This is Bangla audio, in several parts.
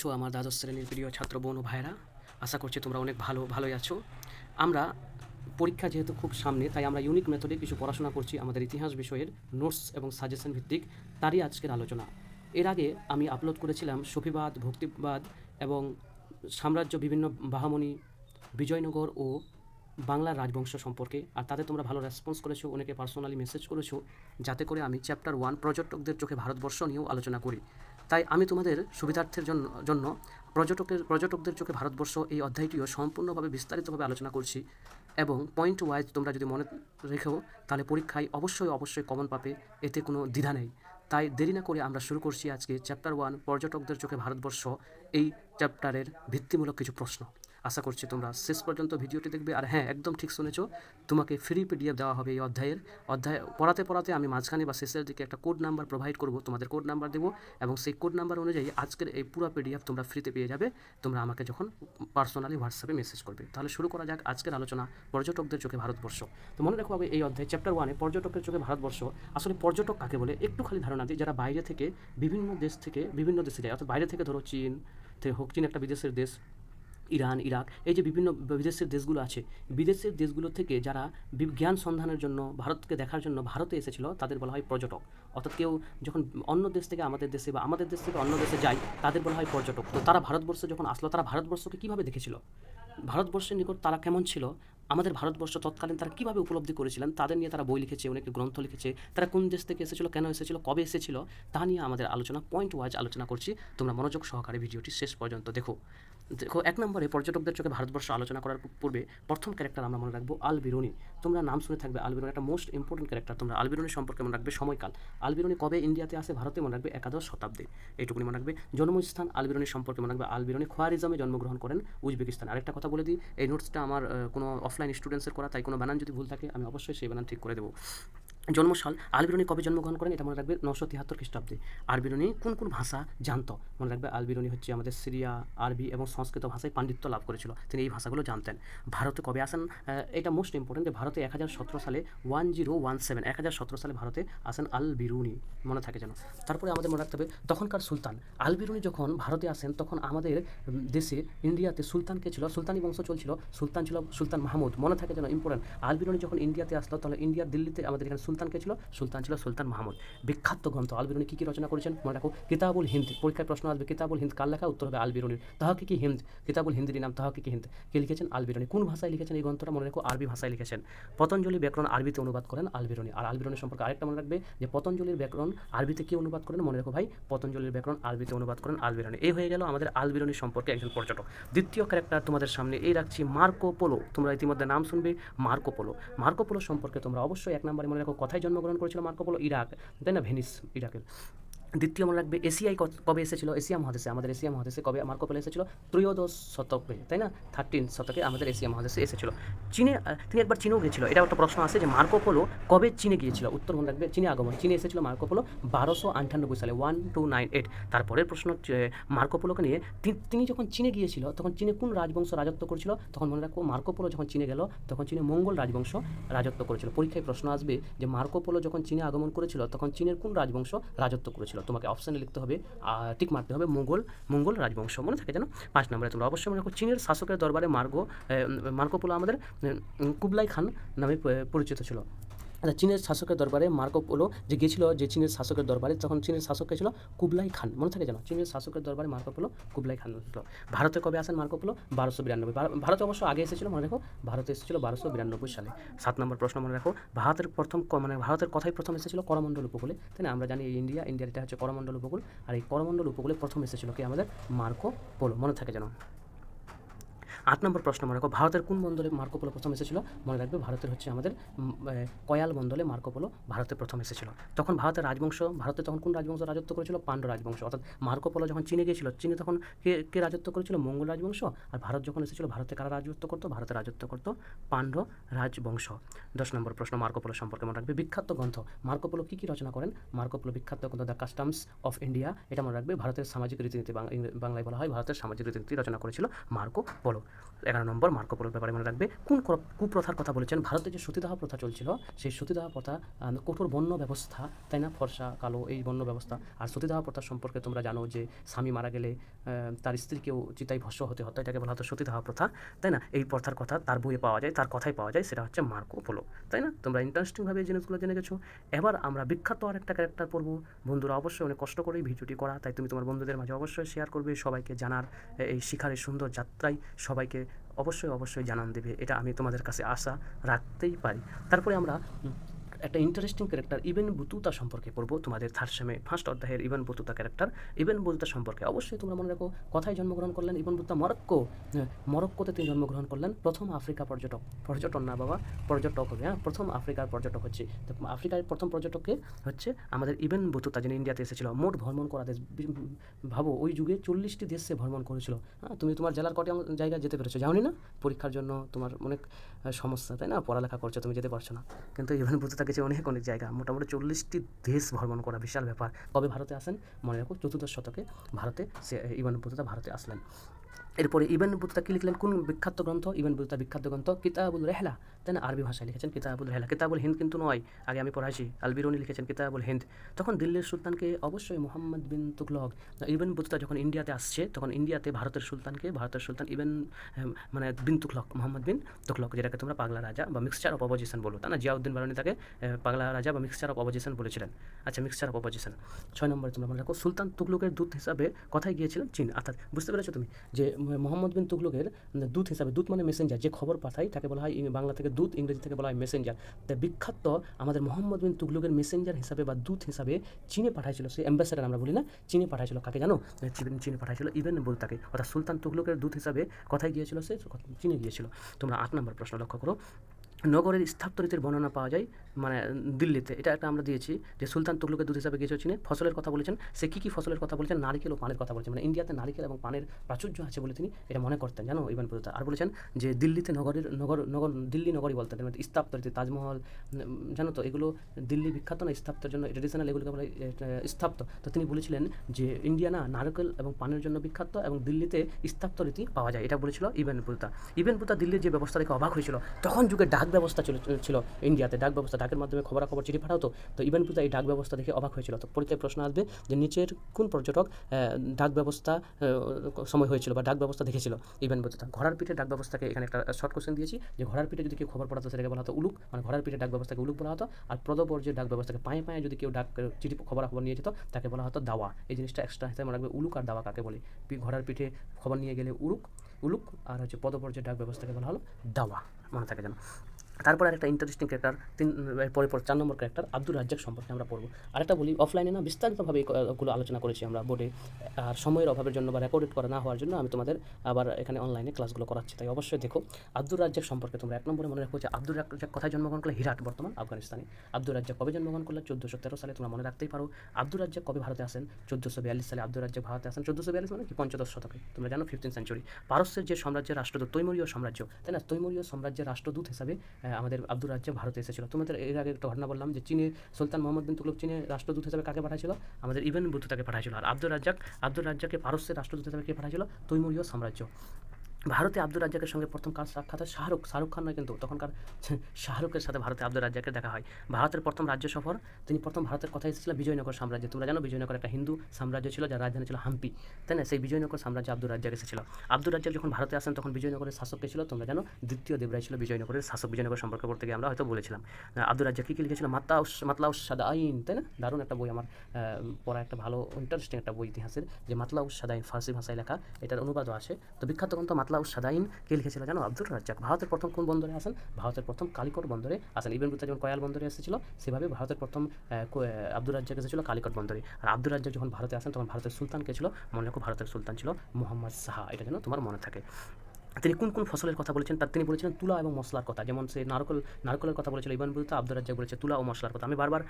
আছো আমার দ্বাদশ শ্রেণির প্রিয় ছাত্র বোন ও ভাইরা আশা করছি তোমরা অনেক ভালো, ভালোই আছো। আমরা পরীক্ষা যেহেতু খুব সামনে, তাই আমরা ইউনিক মেথডে কিছু পড়াশোনা করছি আমাদের ইতিহাস বিষয়ের নোটস এবং সাজেশন ভিত্তিক তারই আজকের আলোচনা। এর আগে আমি আপলোড করেছিলাম সফিবাদ, ভক্তিবাদ এবং সাম্রাজ্য বিভিন্ন বাহামণি, বিজয়নগর ও বাংলার রাজবংশ সম্পর্কে। আর তাতে তোমরা ভালো রেসপন্স করেছ, অনেকে পার্সোনালি মেসেজ করেছ, যাতে করে আমি চ্যাপ্টার ওয়ান পর্যটকদের চোখে ভারতবর্ষ নিয়েও আলোচনা করি। তাই আমি তোমাদের সুবিধার্থের জন্য জন্য পর্যটকের, পর্যটকদের চোখে ভারতবর্ষ এই অধ্যায়টিও সম্পূর্ণভাবে বিস্তারিতভাবে আলোচনা করছি এবং পয়েন্ট ওয়াইজ তোমরা যদি মনে রেখেও তাহলে পরীক্ষায় অবশ্যই অবশ্যই কমন পাবে, এতে কোনো দ্বিধা নেই। তাই দেরি না করে আমরা শুরু করছি আজকে চ্যাপ্টার ওয়ান পর্যটকদের চোখে ভারতবর্ষ এই চ্যাপ্টারের ভিত্তিমূলক কিছু প্রশ্ন। আশা করছি তোমরা শেষ পর্যন্ত ভিডিওটি দেখবে। আর হ্যাঁ একদম ঠিক শুনেছো, তোমাকে ফ্রি পিডিএফ দেওয়া হবে এই অধ্যায়ের। অধ্যায়, পড়াতে পড়াতে আমি মাঝখানে বা শেষের দিকে একটা কোড নাম্বার প্রোভাইড করব, তোমাদের কোড নাম্বার দেবো এবং সেই কোড নাম্বার অনুযায়ী আজকের এই পুরো পিডিএফ তোমরা ফ্রিতে পেয়ে যাবে। তোমরা আমাকে যখন পার্সোনালি হোয়াটসঅ্যাপে মেসেজ করবে। তাহলে শুরু করা যাক আজকের আলোচনা পর্যটকদের চোখে ভারতবর্ষ। তো মনে রাখো এই অধ্যায় চ্যাপ্টার ওয়ানে পর্যটকের চোখে ভারতবর্ষ। আসলে পর্যটক কাকে বলে? একটু খালি ধারণা দিই, যারা বাইরে থেকে, বিভিন্ন দেশ থেকে, বিভিন্ন দেশে যায়, অর্থাৎ বাইরে থেকে ধরো চীন থেকে হোক, চীন একটা বিদেশের দেশ ইরান, ইরাক, এই যে বিভিন্ন বিদেশের দেশগুলো আছে, বিদেশের দেশগুলো থেকে যারা বি- জ্ঞান সন্ধানের জন্য, ভারতকে দেখার জন্য ভারতে এসেছিল, তাদের বলা হয় পর্যটক। অর্থাৎ কেউ যখন অন্য দেশ থেকে আমাদের দেশে বা আমাদের দেশ থেকে অন্য দেশে যায়, তাদের বলা হয় পর্যটক। তো তারা ভারতবর্ষে যখন আসলো, তারা ভারতবর্ষকে কীভাবে দেখেছিল? ভারতবর্ষের নিকট তারা কেমন ছিল? আমাদের ভারতবর্ষ তৎকালীন তারা কীভাবে উপলব্ধি করেছিলেন? তাদের নিয়ে তারা বই লিখেছে, অনেক গ্রন্থ লিখেছে। তারা কোন দেশ থেকে এসেছিল, কেন এসেছিল, কবে এসেছিল, তা নিয়ে আমাদের আলোচনা পয়েন্ট ওয়াইজ আলোচনা করছি। তোমরা মনোযোগ সহকারে ভিডিওটি শেষ পর্যন্ত দেখো। দেখো, এক নম্বরে পর্যটকদের চোখে ভারতবর্ষ আলোচনা করার পূর্বে প্রথম ক্যারেক্টার আমরা মনে রাখব আল বিরুনি তোমরা নাম শুনে থাকবে আল বিরুনি একটা মোস্ট ইম্পর্টেন্ট ক্যারেক্টার তোমরা আল বিরুনি সম্পর্কে মনে রাখবে সময়কাল। আল বিরুনি কবে ইন্ডিয়াতে আসে ভারতে মনে রাখবে একাদশ শতাব্দী। এইটুকুনি মনে রাখবে। জন্মস্থান আল বিরুনি সম্পর্কে মনে রাখবে আল বিরুনি খোয়ারিজমে জন্মগ্রহণ করেন উজবেকিস্তান। আরেকটা কথা বলে দিই, এই নোটসটা আমার কোনো অফলাইন স্টুডেন্টসের করা, তাই কোনো বানান যদি ভুল থাকে, আমি অবশ্যই সেই বানান ঠিক করে দেবো। জন্মসাল আলবিরুনি কবে জন্মগ্রহণ করেন এটা মনে রাখবে নশো তিয়াত্তর খ্রিস্টাব্দে। আরবিরুনি কোন কোন ভাষা জানতো? মনে রাখবে আলবিরুনি হচ্ছে আমাদের সিরিয়া, আরবি এবং সংস্কৃত ভাষায় পাণ্ডিত্য লাভ করেছিল। তিনি এই ভাষাগুলো জানতেন। ভারতে কবে আসেন? এটা মোস্ট ইম্পর্টেন্ট যে ভারতে এক হাজার সতেরো সালে ওয়ান জিরো ওয়ান সেভেন এক হাজার সতেরো সালে ভারতে আসেন আল বিরুনি। মনে থাকে যেন। তারপরে আমাদের মনে রাখতে হবে, তখনকার সুলতান। আল বিরুনি যখন ভারতে আসেন, তখন আমাদের দেশে, ইন্ডিয়াতে সুলতান কে ছিল? সুলতানি বংশ চলছিল। সুলতান ছিল সুলতান মাহমুদ। মনে থাকে যেন ইম্পর্টেন্ট আল বিরুনি যখন ইন্ডিয়াতে আসলো, তাহলে ইন্ডিয়ার দিল্লিতে আমাদের এখানে সুলতান কে ছিল? সুলতান ছিল সুলতান মাহমুদ। বিখ্যাত গ্রন্থ আল বিরুনি কী কী রচনা করেছেন? মনে রাখো, কিতাবুল হিন্দ পরীক্ষায় প্রশ্ন আসবে, কিতাবুল হিন্দ কার লেখা? উত্তর হবে আল বিরুনির তাহাকে কি হিন্দ? কিতাবুল হিন্দির নাম তাহাকে কি হিন্দ? কে লিখেছেন? আল বিরুনি কোন ভাষায় লিখেছেন এই গ্রন্থটা? মনে রাখো, আরবি ভাষায় লিখেছেন। পতঞ্জলি ব্যাকরণ আরবিতে অনুবাদ করেন আল বিরুনি আর আল বিরুনি সম্পর্কে আরেকটা মনে রাখবে, যে পতঞ্জলির ব্যাকরণ আরবিতে কি অনুবাদ করেন? মনে রাখো ভাই, পতঞ্জলির ব্যাকরণ আরবিতে অনুবাদ করেন আল বিরুনি এই হয়ে গেল আমাদের আল বিরুনি সম্পর্কে একজন পর্যটক। দ্বিতীয় ক্যারেক্টার তোমাদের সামনে এই রাখছি, মার্কো পোলো। তোমরা ইতিমধ্যে নাম শুনবে, মার্কো পোলো। মার্কো পোলো সম্পর্কে তোমরা অবশ্যই এক নম্বরে মনে রাখো কথায় জন্মগ্রহণ করেছিল মার্কোপোলো ইরাক তাই না? ভেনিস ইরাকের। দ্বিতীয় মনে রাখবে এশিয়ায় কবে এসেছিল? এশিয়া মহাদেশে আমাদের এশিয়া মহাদেশে কবে মার্কো পোলো এসেছিল? ত্রয়োদশ শতকে তাই না? থার্টিন শতকে আমাদের এশিয়া মহাদেশে এসেছিল। চীনে তিনি একবার চীনেও গিয়েছিল। এটা একটা প্রশ্ন আছে যে মার্কো পোলো কবে চীনে গিয়েছিল? উত্তর মনে রাখবে চীনে আগমন। চীনে এসেছিল মার্কো পোলো বারোশো আটানব্বই সালে ওয়ান টু নাইন এইট তারপরের প্রশ্ন হচ্ছে, মার্কো পোলোকে নিয়ে তিনি যখন চীনে গিয়েছিল তখন চীনে কোন রাজবংশ রাজত্ব করেছিল? তখন মনে রাখব মার্কো পোলো যখন চীনে গেল তখন চীনে মঙ্গল রাজবংশ রাজত্ব করেছিল। পরীক্ষায় প্রশ্ন আসবে যে মার্কো পোলো যখন চীনে আগমন করেছিল তখন চীনের কোন রাজবংশ রাজত্ব করেছিল? তোমাকে অপশানে লিখতে হবে টিক মারতে হবে মোগল মঙ্গল রাজবংশ। মনে থাকে যেন? পাঁচ নম্বরে তোমরা অবশ্যই মনে রাখো, চীনের শাসকের দরবারে মার্গো মার্কোপোলো আমাদের কুবলাই খান নামে পরিচিত ছিল। আচ্ছা চীনের শাসকের দরবারে মার্কো পোলো যে গিয়েছিল, যে চীনের শাসকের দরবারে, তখন চীনের শাসক ছিল? কুবলাই খান। মনে থাকে যেন? চীনের শাসকের দরবারে মার্কো পোলো, কুবলাই খান ছিল ভারতে কবে আসেন মার্কো পোলো? বারোশো বিরানব্বই। ভার- ভারতে অবশ্য আগে এসেছিল, মনে রাখো? ভারতে এসেছিল বারোশো বিরানব্বই সালে। সাত নম্বর প্রশ্ন মনে রাখো। ভারতের প্রথম মানে ভারতের কথাই প্রথম এসেছিল করমণ্ডল উপকূলে। তাই না? আমরা জানি ইন্ডিয়া, ইন্ডিয়ার এটা হচ্ছে করমণ্ডল উপকূল। আর এই করমণ্ডল উপকূলে প্রথম এসেছিল কি? আমাদের মার্কো পোলো। মনে থাকে যেন? আট নম্বর প্রশ্ন মনে রাখো ভারতের কোন বন্দরে মার্কো পোলো প্রথম এসেছিল? মনে রাখবে, ভারতের হচ্ছে আমাদের কয়াল বন্দরে মার্কো পোলো ভারতে প্রথম এসেছিল। তখন ভারতের রাজবংশ, ভারতে তখন কোন রাজবংশ রাজত্ব করেছিল? পাণ্ড্য রাজবংশ। অর্থাৎ মার্কো পোলো যখন চীনে গিয়েছিল, চীনে তখন কে কে রাজত্ব করেছিল? মঙ্গল রাজবংশ। আর ভারত যখন এসেছিল, ভারতে কারা রাজত্ব করতো? ভারতে রাজত্ব করতো পাণ্ড্য রাজবংশ। দশ নম্বর প্রশ্ন মার্কোপোলো সম্পর্কে মনে রাখবে, বিখ্যাত গ্রন্থ। মার্কো পোলো কী কী রচনা করেন? মার্কো পোলো বিখ্যাত গ্রন্থ, দ্য কাস্টমস অফ ইন্ডিয়া। এটা মনে রাখবে, ভারতের সামাজিক রীতিনীতি বাংলায় বলা হয়, ভারতের সামাজিক রীতিনীতি রচনা করেছিল মার্কো পোলো। এগারো নম্বর মার্কো ব্যাপারে মনে রাখবে। কোন কুপ্রথার কথা বলেছেন? ভারতে যে সতীদাহ প্রথা চলছিল, সেই সতীদাহ প্রথা কঠোর বর্ণ ব্যবস্থা, তাই না? ফর্সা, কালো, এই বর্ণ ব্যবস্থা। আর সতীদাহ প্রথা সম্পর্কে তোমরা জানো যে, স্বামী মারা গেলে তার স্ত্রীকেও চিতাই ভস্য হতে হতো এটাকে বলা হতো সতীদাহ প্রথা, তাই না? এই প্রথার কথা তার বইয়ে পাওয়া যায়, তার কথাই পাওয়া যায়, সেটা হচ্ছে মার্কো পোলো তাই না? তোমরা ইন্টারেস্টিংভাবে জিনিসগুলো জেনে গেছো। এবার আমরা বিখ্যাত আরেকটা ক্যারেক্টার পড়ব। বন্ধুরা, অবশ্যই অনেক কষ্ট করেই ভিডিওটি করা, তাই তুমি তোমার বন্ধুদের মাঝে অবশ্যই শেয়ার করবে। সবাইকে জানার এই শিখারের সুন্দর যাত্রায় সবাইকে অবশ্যই অবশ্যই জানান দেবে। এটা আমি তোমাদের কাছে আশা রাখতেই পারি। তারপরে আমরা একটা ইন্টারেস্টিং ক্যারেক্টার ইভেন বুতুতা সম্পর্কে পড়ব। তোমাদের থার্ড সেমে ফার্স্ট অধ্যায়ের Ibn Battuta character Ibn Battuta সম্পর্কে অবশ্যই তোমরা মনে রাখো কথায় জন্মগ্রহণ করলেন ইভেন বুতুতা মরক্কো হ্যাঁ, মরক্কোতে তিনি জন্মগ্রহণ করলেন। প্রথম আফ্রিকা পর্যটক পর্যটন না বাবা পর্যটক হবে হ্যাঁ প্রথম আফ্রিকার পর্যটক হচ্ছে। আফ্রিকার প্রথম পর্যটককে হচ্ছে আমাদের ইভেন বুতুতা যিনি ইন্ডিয়াতে এসেছিল মোট ভ্রমণ করা দেশ ভাবো ওই যুগে চল্লিশটি দেশে ভ্রমণ করেছিল। হ্যাঁ তুমি তোমার জেলার কটি জায়গায় যেতে পেরেছ? যাওনি না? পরীক্ষার জন্য তোমার অনেক সমস্যা তাই না? পড়ালেখা করছ তুমি যেতে পারছ না। কিন্তু ইভেন বুতুতা গেছে অনেক অনেক জায়গা। মোটামুটি চল্লিশটি দেশ ভ্রমণ করা বিশাল ব্যাপার। কবে ভারতে আসেন, মনে রাখো, চতুর্দশ শতকে ভারতে বুতুতা ভারতে আসলেন। এরপরে ইবেন বুতুতা কি লিখলেন? কোন বিখ্যাত গ্রন্থ? ইবেন বুতুতা বিখ্যাত গ্রন্থ কিতাবুল রেহলা। তাই না আরবি ভাষায় লিখেছেন কিতাবুল রেহলা। কিতাবুল হিন্দ কিন্তু নয়। আগে আমি পড়াইছি আলবিরুনি লিখেছেন কিতাবুল হিন্দ। তখন দিল্লির সুলতানকে অবশ্যই মোহাম্মদ বিন তুগলক। ইবেন বুতুতা যখন ইন্ডিয়াতে আসছে, তখন ইন্ডিয়াতে ভারতের সুলতানকে, ভারতের সুলতান ইবেন মানে বিন তুগলক, মোহাম্মদ বিন তুগলক, যেটাকে তোমরা পাগলা রাজা বা মিক্সচার অফ অপোজিশন বলো, তাই না? জিয়াউদ্দিন বারণী তাকে পাগলা রাজা বা মিক্সচার অফ অপোজিশন বলেছিলেন। আচ্ছা মিক্সচার অফ অপোজিশন ছয় নম্বরে তোমরা মনে রাখো, সুলতান তুগলকের দূত হিসাবে কথায় গিয়েছিলেন চীন, অর্থাৎ বুঝতে পেরেছ তুমি? যে মোহাম্মদ বিন তুগলকের দূত হিসাবে, দূত মানে মেসেঞ্জার যে খবর পাঠায়, তাকে বলা হয় বাংলা থেকে দূত, ইংরেজি থেকে বলা হয় মেসেঞ্জার তাই বিখ্যাত আমাদের মোহাম্মদ বিন তুগলকের মেসেঞ্জার হিসাবে বা দূত হিসাবে চীনে পাঠাইছিল সে অ্যাম্বাসেডার আমরা বলি না, চীনে পাঠাইছিল, কাকে জানো? চীন- পাঠাইছিল ইভেন বলতাকে অর্থাৎ সুলতান তুগলকের দূত হিসাবে কথায় গিয়েছিল সে চীনে গিয়েছিল। তোমরা আট নম্বর প্রশ্ন লক্ষ্য করো। নগরের স্থাপত্যরীতির বর্ণনা পাওয়া যায় মানে দিল্লিতে। এটা একটা আমরা দিয়েছি যে সুলতান তুগলকের দূত হিসাবে গিয়েছিল চীনে ফসলের কথা বলেছেন। সে কী কী ফসলের কথা বলেছেন? নারিকেল ও পানের কথা বলেছেন। মানে ইন্ডিয়াতে নারিকেল এবং পানের প্রাচুর্য আছে বলে তিনি এটা মনে করতেন জানো ইবান প্রদত্তা আর বলেছেন যে দিল্লিতে নগরের নগর নগর দিল্লি নগরই বলতেন। মানে স্থাপত্যরীতি তাজমহল জানো তো এগুলো দিল্লি বিখ্যাত না স্থাপত্যের জন্য ট্রেডিশনাল এগুলোকে বলে এটা, স্থাপত্য। তো তিনি বলেছিলেন যে ইন্ডিয়া না নারকেল এবং পানের জন্য বিখ্যাত এবং দিল্লিতে স্থাপত্যরীতি পাওয়া যায়। এটা বলেছিল ইবেন বুতা ইবেন বুতা দিল্লির যে ব্যবস্থা দেখে অবাক হয়েছিল। তখন যুগে ডাক ব্যবস্থা ছিল ইন্ডিয়াতে। ডাক ব্যবস্থা, ডাকের মাধ্যমে খবরাখবর চিঠি পাঠাতো তো। ইবেন বুতা এই ডাক ব্যবস্থা দেখে অবাক হয়েছিল। তো পরীক্ষায় প্রশ্ন আসবে যে নিচের কোন পর্যটক ডাক ব্যবস্থা সময় হয়েছিল বা ডাক ব্যবস্থা দেখেছিল ইবেন বুতা ঘোড়ার পিঠে ডাক ব্যবস্থাকে এখানে একটা শর্ট কোশ্চেন দিয়েছি যে ঘোড়ার পিঠে যদি কেউ খবর পড়াতো সেটাকে বলা হতো উলুক। মানে ঘোড়ার পিঠে ডাক ব্যবস্থাকে উলুক বলা হতো। আর প্রদপর্যের ডাক ব্যবস্থাকে পায়ে পায়ে যদি কেউ ডাক, চিঠি খবরাখবর নিয়ে যেত তাকে বলা হতো দাওয়া। এই জিনিসটা এক্সট্রা হিসেবে মনে রাখবে উলুক আর দাওয়া কাকে বলি। ঘোড়ার পিঠে খবর নিয়ে গেলে উলুক উলুক আর হচ্ছে পদপর্যের ডাক ব্যবস্থাকে বলা হলো দাওয়া। মনে থাকে যেন। তারপর একটা ইন্টারেস্টিং ক্যারেক্টার তিন পরে পরে চার নম্বর ক্যারেক্টার আব্দুর রাজ্জাক সম্পর্কে আমরা পড়ব। আরেকটা বলি অফলাইনে না বিস্তারিতভাবে এগুলো আলোচনা করেছি আমরা বোর্ডে আর সময়ের অভাবের জন্য বা রেকর্ডেড করা না হওয়ার জন্য আমি তোমাদের আবার এখানে অনলাইনে ক্লাসগুলো করাচ্ছি, তাই অবশ্যই দেখো। আব্দুর রাজ্জাক সম্পর্কে তোমরা এক নম্বরে মনে রাখো যে আব্দুর রাজ্জাক কথায় জন্মগ্রহণ করলে? হিরাট, বর্তমান আফগানিস্তানে। আব্দুর রাজ্জাক কবে জন্মগ্রহণ করলে? চোদ্দোশো তেরো সালে, তোমরা মনে রাখতেই পারো। আব্দুর রাজ্জাক কবে ভারতে আসেন? চোদ্দোশো বিয়াল্লিশ সালে আব্দুর রাজ্জাক ভারতে আসেন। চোদ্দোশো বিয়াল্লিশ মানে কি? পঞ্চদশ শতকে। তোমরা জানো ফিফটিন সেঞ্চুরি পারস্যের যে সাম্রাজ্যের রাষ্ট্রদূত তৈমুরীয় সাম্রাজ্য, তাই না? তৈমুরীয় সাম্রাজ্যের রাষ্ট্রদূত হিসাবে আমাদের আব্দুর রাজ্জাক ভারতে এসেছিল। তোমাদের এর আগে একটা ঘটনা বললাম যে চীনে সুলতান মোহাম্মদ বিন তুগলক চীনে রাষ্ট্রদূত হিসাবে কাকে পাঠাইছিল? আমাদের ইভেন বুদ্ধ তাকে পাঠাইছিল। আর আব্দুর রাজ্জাক, আব্দুর রাজ্জাককে পারস্যের রাষ্ট্রদূত হিসাবে কে পাঠাইছিল? তৈমুরীয় সাম্রাজ্য। ভারতে আব্দুর রাজ্জাকের সঙ্গে প্রথম কার সাক্ষাৎ হয়? শাহরুখ শাহরুখ খান নয় কিন্তু তখনকার শাহরুখের সাথে ভারতে আব্দুর রাজ্জাকের দেখা হয়। ভারতের প্রথম রাজ্য সফর তিনি প্রথম ভারতের কথা এসেছিল বিজয়নগর সাম্রাজ্য। তোমরা জানো বিজয়নগর একটা হিন্দু সাম্রাজ্য ছিল যার রাজধানী ছিল হাম্পি। তাই না? সেই বিজয়নগর সাম্রাজ্য আব্দুর রাজ্জাক এসেছিল। আব্দুর রাজ্জাক যখন ভারতে আসেন তখন বিজয়নগরের শাসককে ছিল? তোমরা জানো দ্বিতীয় দেবরাই ছিল বিজয়নগরের শাসক। বিজয়নগর সম্পর্কে পড়তে গিয়ে আমরা হয়তো বলেছিলাম। আহ, আব্দুর রাজ্জাক কী কী লিখেছিল? মাতলাউস মাতলাউস সাদা আইন তাই না? দারুণ একটা বই আমার পড়া একটা ভালো ইন্টারেস্টিং একটা বই ইতিহাসের যে মাতলাউস সাদাইন ফার্সি ভাষায় লেখা। এটার অনুবাদও আছে তো বিখ্যাত গ্রন্থ মাতলাউস সাদাইন কে লিখেছিল জানো? আব্দুর রাজ্জাক। ভারতের প্রথম কোন বন্দরে আসেন? ভারতের প্রথম কালিকট বন্দরে আসেন। ইবেন বুতা যখন কয়াল বন্দরে এসেছিল, সেভাবে ভারতের প্রথম আব্দুর রাজ্জাক এসেছিল কালিকট বন্দরে। আর আব্দুর রাজ্জাক যখন ভারতে আসেন, তখন ভারতের সুলতান কে ছিল? মনে রাখো ভারতের সুলতান ছিল মোহাম্মদ শাহ এটা যেন তোমার মনে থাকে। তিনি কোন কোন ফসলের কথা বলেছেন? তার তিনি বলেছিলেন তুলা এবং মশলার কথা। যেমন সে নারকল, নারকলের কথা বলেছিল, ইবান বলতে আব্দুর রাজ্জাক বলেছে তুলা ও মশলার কথা। আমি বারবার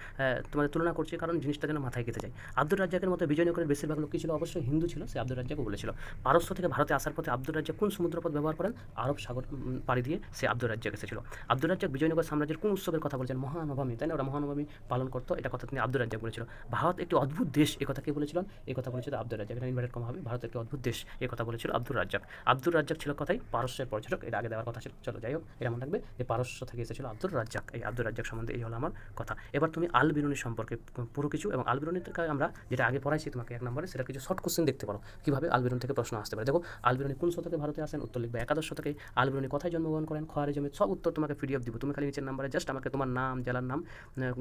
তোমাদের তুলনা করছি, কারণ জিনিসটা যেন মাথায় গেতে যায়। আব্দুর রাজ্জাকের মতো বিজয়নগরের বেশিরভাগ লোক ছিল? অবশ্যই হিন্দু ছিল, সে আব্দুর রাজ্জাকও বলেছিল। পারস্য থেকে ভারতে আসার পথে আব্দুর রাজ্জাক কোন সমুদ্রপথ ব্যবহার করেন? আরব সাগর পাড়ি দিয়ে সে আব্দুর রাজ্জাক এসেছিল। আব্দুর রাজ্জাক বিজয়নগর সাম্রাজ্যের কোন উৎসবের কথা বলেছেন? মহানবমী, তাই না? ওরা মহানবমী পালন করতো, এটা কথা তিনি আব্দুর রাজ্জাক বলেছিল। ভারত একটি অদ্ভুত দেশ, এ কথা কে বলেছিলেন এই কথা বলেছিল আব্দুর রাজ্জাক। এটা ইনভার্টেড কম হবে। ভারত একটি অদ্ভুত দেশ, এ কথা বলেছিল আব্দুর রাজ্জাক। আব্দুর রাজ্জাক ছিল কথাই পারস্যের পর্যটক, এটা আগে দেওয়ার কথা ছিল। চলো যাই হোক মনে রাখবে যে পারস্য থেকে এসেছিল আব্দুর রাজ্জাক। এই আব্দুর রাজ্জাক সম্বন্ধে এই হলো আমার কথা। এবার তুমি আল বিরুনি সম্পর্কে পুরো কিছু এবং আল বিরুনি থেকে আমরা যেটা আগে পড়াইছি তোমাকে এক নম্বরে, সেটা কিছু শর্ট কোশ্চেন দেখতে পারো। কীভাবে আল বিরুনি থেকে প্রশ্ন আসতে পারে? দেখো, আল বিরুনি কোন শতকে ভারতে আসেন? উত্তর লিখবে একাদশ শতকে। আল বিরুনি কোথায় জন্মগ্রহণ করেন? খোয়ারে জমি সব উত্তর তোমাকে পিডিএফ দিব। তুমি খালি নিচের নাম্বারে জাস্ট আমাকে তোমার নাম, জেলার নাম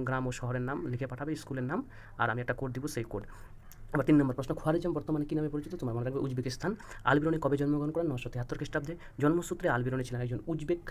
গ্রাম ও শহরের নাম লিখে পাঠাবে, স্কুলের নাম, আর আমি একটা কোড দিব সেই কোড আবার তিন নম্বর প্রশ্ন, খোয়ারিজম বর্তমানে কী নামে পরিচিত? তোমার মনে রাখবে উজবেকিস্তান। আলবিরনি কবে জন্মগ্রহণ করেন? নশো তিয়াত্তর খ্রিস্টাব্দে। জন্মসূত্রে আলবিরনি ছিলেন একজন উজবেক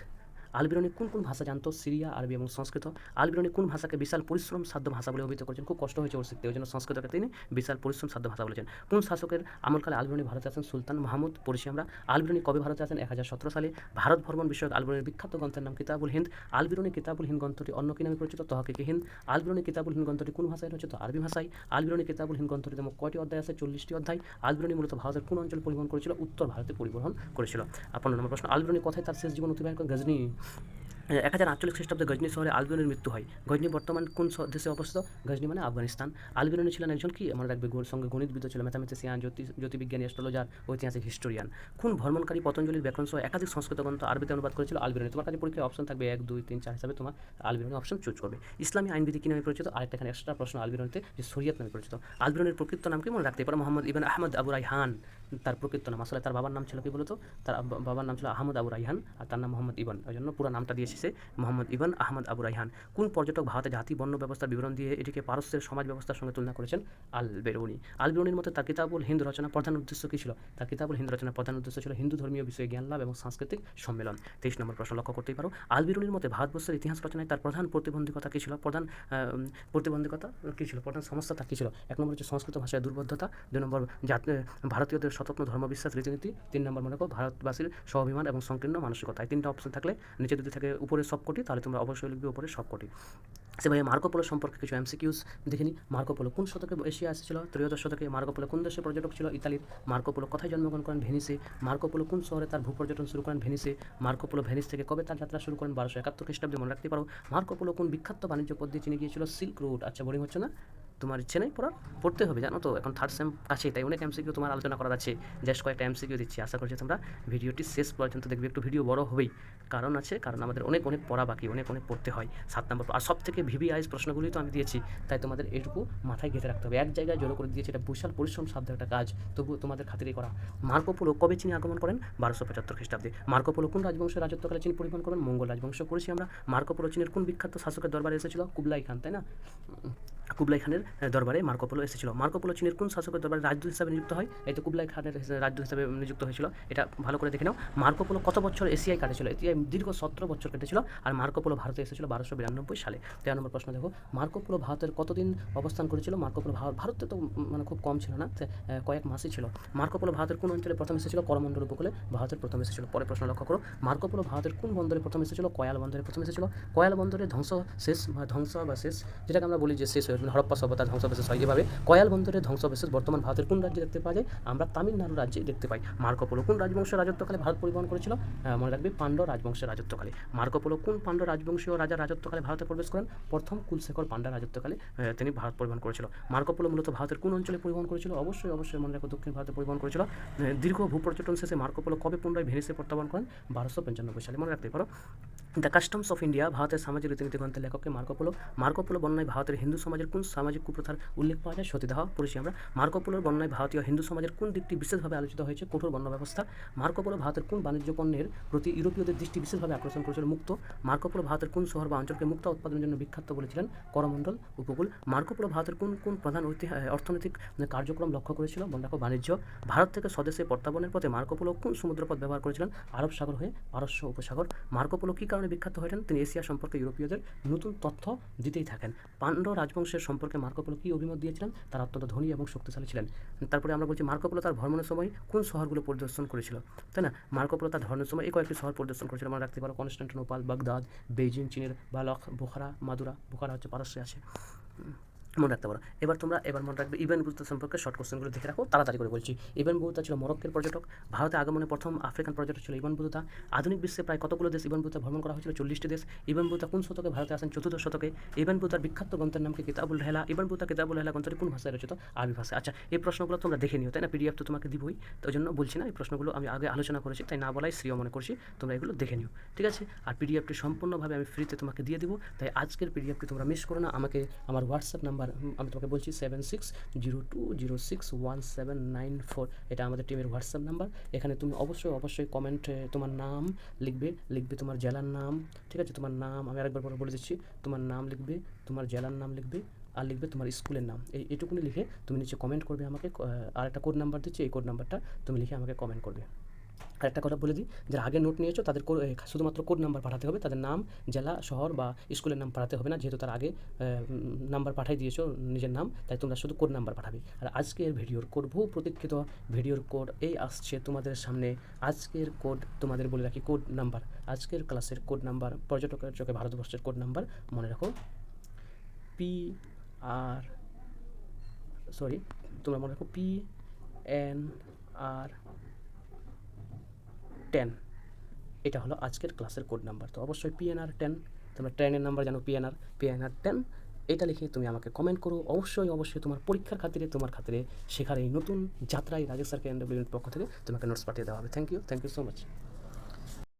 আলবিরনি কোন কোন ভাষা জানতো? সিরিয়া, আরবি এবং সংস্কৃত। আলবিরনি কোন ভাষাকে বিশাল পরিশ্রম সাধ্য ভাষা বলে অভিহিত করেছেন? খুব কষ্ট হয়েছে ওর শিখতে ওই জন্য সংস্কৃতকে তিনি বিশাল পরিশ্রম সাধ্য ভাষা বলেছেন। কোন শাসকের আমলকালে আলবিরনি ভারতে আসেন সুলতান মাহমুদ, পড়েছি আমরা। আলবিরনি কবে ভারতে আসেন এক হাজার সতেরো সালে। ভারত ভ্রমণ বিষয়ক আলবিরনির বিখ্যাত গ্রন্থের নাম কিতাবুল হিন্দ। আলবিরনি কিতাবুল হিন্দ গ্রন্থটি অন্য কি নামে পরিচিত? তহকিকে হিন্দ। আলবিরনি কিতাবুল হিন্দ গ্রন্থটি কোন ভাষায় রচিত? আরবি ভাষায়। আলবিরনি কিতাবুল হিন্দ গ্রন্থটিতে মোট কয়টি অধ্যায় আছে? চল্লিশটি অধ্যায়। আলবিরনি মূলত ভারতের কোন অঞ্চল পরিবহন করেছিল? উত্তর ভারতে পরিবহন করেছিল। আপনার নম্বর প্রশ্ন আলবিরনি কোথায় তার শেষ জীবন অতিবাহিত গজনি। এক হাজার আটচল্লিশ খ্রিস্টাব্দে গজনি শহরে আলবিরনের মৃত্যু হয়। গজনি বর্তমান কোন দেশে অবস্থিত? গজনি মানে আফগানিস্তান। আলবিরনি ছিলেন একজন কি? আমরা রাখবে গোর সঙ্গে গণিতবিদ ছিল ম্যাথামেটিসিয়ান জ্যোতি জ্যোতির্বিজ্ঞানী, অ্যাস্ট্রোলজার ঐতিহাসিক হিস্টোরিয়ান। কোন ভ্রমণকারী পতঞ্জলির ব্যাকরণ সহ একাধিক সংস্কৃত গ্রন্থ আরবিতে অনুবাদ করেছিল আলবিরনি তোমার কাছে পরীক্ষায় অপশন থাকবে এক, দুই, তিন, চার হিসাবে তোমার আলবিরনি অপশন চুজ করবে। ইসলামী আইনবিধি কি নামে পরিচিত? আরেকটা এখানে এক্সট্রা প্রশ্ন আলবিরনিতে যে শরিয়ত নামে পরিচিত। আলবিরনির প্রকৃত নাম কি? মনে রাখতে পারো, মোহাম্মদ ইবান আহমদ আবু রাইহান তার প্রকৃত নাম। আসলে তার বাবার নাম ছিল কি বলতো? তার বাবার নাম ছিল আহমদ আবু রাইহান আর তার নাম মোহাম্মদ ইবান। ওই জন্য পুরো নামটা দিয়েছে সে মোহাম্মদ ইবান আহমদ আবু রাইহান। কোন পর্যটক ভারতে জাতি বর্ণ ব্যবস্থার বিবরণ দিয়ে এটিকে পারস্যের সমাজ ব্যবস্থার সঙ্গে তুলনা করেছেন? আল বেরুনি আল বেরুনির মতে তার কিতাবুল হিন্দ রচনা প্রধান উদ্দেশ্য কী ছিল? তার কিতাবুল হিন্দ রচনার প্রধান উদ্দেশ্য ছিল হিন্দু ধর্মীয় বিষয়ে জ্ঞান, লাভ এবং সাংস্কৃতিক সম্মেলন। তেইশ নম্বর প্রশ্ন লক্ষ্য করতেই পারো। আল বেরুনির মতে ভারতবর্ষের ইতিহাস রচনায় তার প্রধান প্রতিবন্ধকতা কী ছিল? প্রধান প্রতিবন্ধকতা কী ছিল? প্রধান সমস্যা তার কী ছিল? এক নম্বর হচ্ছে সংস্কৃত ভাষায় দুর্বদ্ধতা। দুই নম্বর ভারতীয়দের স্বতন্ত্র ধর্মবিশ্বাস, রীতিনীতি, তিন নম্বর মনে করো, ভারতবাসীর স্বাভিমান এবং সংকীর্ণ মানসিকতা। এই তিনটা অপশন থাকলে নিচে যদি থাকে উপরে সবকটি, তাহলে তোমরা অবশ্যই লিখবে উপরে সবকটি। সে ভাই মার্কোপোলো সম্পর্কে কিছু এমসিকিউস দেখে নিই। মার্কোপোলো কোন শতকে এশিয়া এসেছিল ত্রয়োদশ শতকে মার্কোপোলো কোন দেশে পর্যটক ছিল? ইতালির মার্কোপোলো কোথায় জন্মগ্রহণ করেন? ভেনিসে। মার্কোপোলো কোন শহরে তার ভূপর্যটন শুরু করেন? ভেনিসে। মার্কোপোলো ভেনিস থেকে কবে তার যাত্রা শুরু করেন? বারোশো একাত্তর খ্রিস্টাব্দে মনে রাখতে পারো। মার্কোপোলো কোন বিখ্যাত বাণিজ্য পদ্ধতি চিনে গিয়েছিল? সিল্ক রুট আচ্ছা বোরিং হচ্ছে না? তোমার ইচ্ছে নেই পড়ার, পড়তে হবে, জানো তো? এখন থার্ড সেম কাছে তাই অনেক এমসিকিউ তোমার আলোচনা করার আছে। জাস্ট কয়েকটা এমসিকিউ দিচ্ছি, আশা করছি তোমরা ভিডিওটি শেষ পর্যন্ত দেখবে। একটু ভিডিও বড় হবেই। কারণ আছে, কারণ আমাদের অনেক অনেক পড়া বাকি, অনেক অনেক পড়তে হয়। সাত নম্বর আর সব থেকে ভিভিআইস প্রশ্নগুলি তো আমি দিয়েছি, তাই তোমাদের এইটুকু মাথায় গেঁথে রাখতে হবে। এক জায়গায় জড়ো করে দিয়েছি, এটা বিশাল পরিশ্রম সাধ্য একটা কাজ। তবু তোমাদের খাতিরে করা। মার্কোপোলো কবে চীনে আগমন করেন? বারোশো পঁচাত্তর খ্রিস্টাব্দে। মার্কোপোলো কোন রাজবংশের রাজত্বকালে চীন পরিবহন করেন? মঙ্গল রাজবংশ করেছি আমরা। মার্কোপোলো চীনের কোন বিখ্যাত শাসকের দরবারে এসেছিল? কুবলাই খান, তাই না? কুবলাই খানের দরবারে মার্কোপোলো এসেছিল। মার্কোপোলো চীনের কোন শাসকের দরবারে রাজদূত হিসাবে নিযুক্ত হয়? এই তো কুবলাই খানের রাজদূত হিসাবে নিযুক্ত হয়েছিল। এটা ভালো করে দেখে নাও। মার্কোপোলো কত বছর এশিয়ায় কাটেছিল এশিয়ায় দীর্ঘ সতেরো বছর কেটেছিল আর মার্কোপোলো ভারতে এসেছিল বারোশো বিরানব্বই সালে। তেরো নম্বর প্রশ্ন দেখো। মার্কোপোলো ভারতের কতদিন অবস্থান করেছিল? মার্কোপোলো ভারত ভারতে তো মানে খুব কম ছিল না কয়েক মাসই ছিল। মার্কোপোলো ভারতের কোন অঞ্চলে প্রথম এসেছিল? করমণ্ডল উপকূলে ভারতের প্রথম এসেছিল। পরে প্রশ্ন লক্ষ্য করো। মার্কোপোলো ভারতের কোন বন্দরে প্রথম এসেছিল? কয়াল বন্দরে প্রথম এসেছিল। কয়াল বন্দরে ধ্বংস শেষ ধ্বংস বা শেষ, যেটাকে আমরা বলি যে শেষ হয়ে হরপ্পা সভ্যতা ধ্বংসবিশেষ হয়। যেভাবে কয়াল বন্দরের ধ্বংসবিশেষ বর্তমান ভারতের কোন রাজ্যে দেখতে পাওয়া যায়? আমরা তামিলনাড়ু রাজ্যে দেখতে পাই। মার্কোপোলো কোন রাজবংশের রাজত্বকালে ভারত পরিবহন করেছিল? মনে রাখবে পাণ্ডব রাজবংশের রাজত্বকালে। মার্কোপোলো কোন পাণ্ডব রাজবংশীয় রাজা রাজত্বকালে ভারতে প্রবেশ করেন? প্রথম কুলশেখর পাণ্ডা রাজত্বকালে তিনি ভারত পরিবহন করেছিল। মার্কোপোলো মূলত ভারতের কোন অঞ্চলে পরিবহন করেছিল? অবশ্যই অবশ্যই মনে রাখো দক্ষিণ ভারতে পরিবহন করেছিল। দীর্ঘ ভূপর্যটন শেষে মার্কোপোলো কবে পুনরায় ভেনিসে প্রত্যাবর্তন করেন? বারোশো পঞ্চানব্বই সালে। মনে রাখতে পারো দ্য কাস্টমস অফ ইন্ডিয়া ভারতের সামাজিক রীতিনীতি গ্রন্থের লেখককে মার্কোপোলো মার্কোপোলো বন্যায় ভারতের হিন্দু সমাজের কোন সামাজিক কুপ্রথার উল্লেখ পাওয়া যায়? সতীদাহ পড়েছি আমরা। মার্কোপোলোর বন্যায় ভারতীয় হিন্দু সমাজের কোন দিকটি বিশেষভাবে আলোচিত হয়েছে? কঠোর বর্ণ ব্যবস্থা। মার্কোপোলো ভারতের কোন বাণিজ্য পণ্যের প্রতি ইউরোপীয়দের দৃষ্টি বিশেষভাবে আকর্ষণ করেছিল? মুক্ত। মার্কোপোলো ভারতের কোন শহর বা অঞ্চলকে মুক্ত উৎপাদনের জন্য বিখ্যাত বলেছিলেন? করমণ্ডল উপকূল। মার্কোপোলো ভারতের কোন কোন প্রধান অর্থনৈতিক কার্যক্রম লক্ষ্য করেছিল? মনে বাণিজ্য। ভারত থেকে স্বদেশে প্রত্যাবনের পথে মার্কোপোলো কোন সমুদ্রপথ ব্যবহার করেছিলেন? আরব সাগর হয়ে পারস্য উপসাগর। মার্কোপোলো কী বিখ্যাত হয়েছেন তিনি এশিয়া সম্পর্কে ইউরোপীয়দের নতুন তথ্য দিতেই থাকেন। পাণ্ড রাজবংশের সম্পর্কে মার্কোপোলো কী অভিমত দিয়েছিলেন? তারা অত্যন্ত ধনী এবং শক্তিশালী ছিলেন। তারপরে আমরা বলছি মার্কোপোলো তার ভ্রমণের সময় কোন শহরগুলো পরিদর্শন করেছিল? তাই না? মার্কোপোলো তার ধর্মের সময় এই কয়েকটি শহর পরিদর্শন করেছিল। আমরা রাখতে পারো কনস্ট্যান্টিনোপাল বাগদাদ, বেইজিং, চীনের বালক, বোখারা, মাদুরা, বোখারা হচ্ছে পারস্যে আছে মনে রাখতে পারো। এবার তোমরা, এবার মনে রাখবে ইভেন বুতা সম্পর্কে শর্ট কোশ্চেনগুলো দেখে রাখো, তাড়াতাড়ি করে বলছি। ইভেন বুতা ছিল মরক্কের পর্যটক, ভারতে আগমনে প্রথম আফ্রিকান পর্যটক ছিল ইবন বুতা আধুনিক বিশ্বে প্রায় কতগুলো দেশ ইবন বুতা ভ্রমণ করা হয়েছিল? চল্লিশটি দেশ। ইবন বুতা কোন শতকে ভারতে আসেন? চতুর্থ শতকে। ইবন বুতার বিখ্যাত গ্রন্থের নাম কি? কিতাবুল হেলা ইবন বুতা কিতাবুল হেলা গ্রন্থটি কোন ভাষায় রচিত? আরবি ভাষায়। আচ্ছা এই প্রশ্নগুলো তোমরা দেখে নিও, তাই না? পিডিএফ তো তোমাকে দিবই। তো ওই জন্য বলছি না, এই প্রশ্নগুলো আমি আগে আলোচনা করেছি, তাই না বলাই শ্রেয় মনে করছি। তোমরা এগুলো দেখে নিও, ঠিক আছে? আর পিডিএফটি সম্পূর্ণভাবে আমি ফ্রিতে তোমাকে দিয়ে দিব, তাই আজকের পিডিএফটি তোমরা মিস করো না। আমাকে, আমার হোয়াটসঅ্যাপ নাম্বার আমি তোমাকে বলছি seven six zero two zero six one seven nine four এটা আমাদের টিমের হোয়াটসঅ্যাপ নাম্বার এখানে তুমি অবশ্যই অবশ্যই কমেন্ট তোমার নাম লিখবে লিখবে তোমার জেলার নাম, ঠিক আছে? তোমার নাম, আমি আরেকবার পরে বলে দিচ্ছি, তোমার নাম লিখবে, তোমার জেলার নাম লিখবে, আর লিখবে তোমার স্কুলের নাম। এই, এটুকুনি লিখে তুমি নিচে কমেন্ট করবে আমাকে আর একটা কোড নাম্বার দিচ্ছি, এই কোড নাম্বারটা তুমি লিখে আমাকে কমেন্ট করবে। আর একটা কথা বলে দিই, যারা আগে নোট নিয়েছো তাদের শুধুমাত্র কোড নাম্বার পাঠাতে হবে, তাদের নাম, জেলা, শহর বা স্কুলের নাম পাঠাতে হবে না, যেহেতু তার আগে নাম্বার পাঠিয়ে দিয়েছ, নিজের নাম, তাই তোমরা শুধু কোড নাম্বার পাঠাবে। আর আজকের ভিডিওর কোড বহু প্রতীক্ষিত ভিডিওর কোড এই আসছে তোমাদের সামনে। আজকের কোড তোমাদের বলে রাখি কোড নাম্বার আজকের ক্লাসের কোড নাম্বার পর্যটকের চোখে ভারতবর্ষের কোড নাম্বার মনে রাখো পি আর সরি তোমরা মনে রাখো পি এন আর টেন এটা হলো আজকের ক্লাসের কোড নাম্বার তো অবশ্যই পিএনআর টেন তোমরা ট্রেনের নাম্বার জানো পিএনআর পিএনআর টেন এটা লিখে তুমি আমাকে কমেন্ট করো। অবশ্যই অবশ্যই তোমার পরীক্ষার খাতিরে, তোমার খাতিরে শেখার এই নতুন যাত্রায় রাজেশ স্যারকে এনডব্লিউ পক্ষ থেকে তোমাকে নোটস পাঠিয়ে দেওয়া হবে। Thank you thank you so much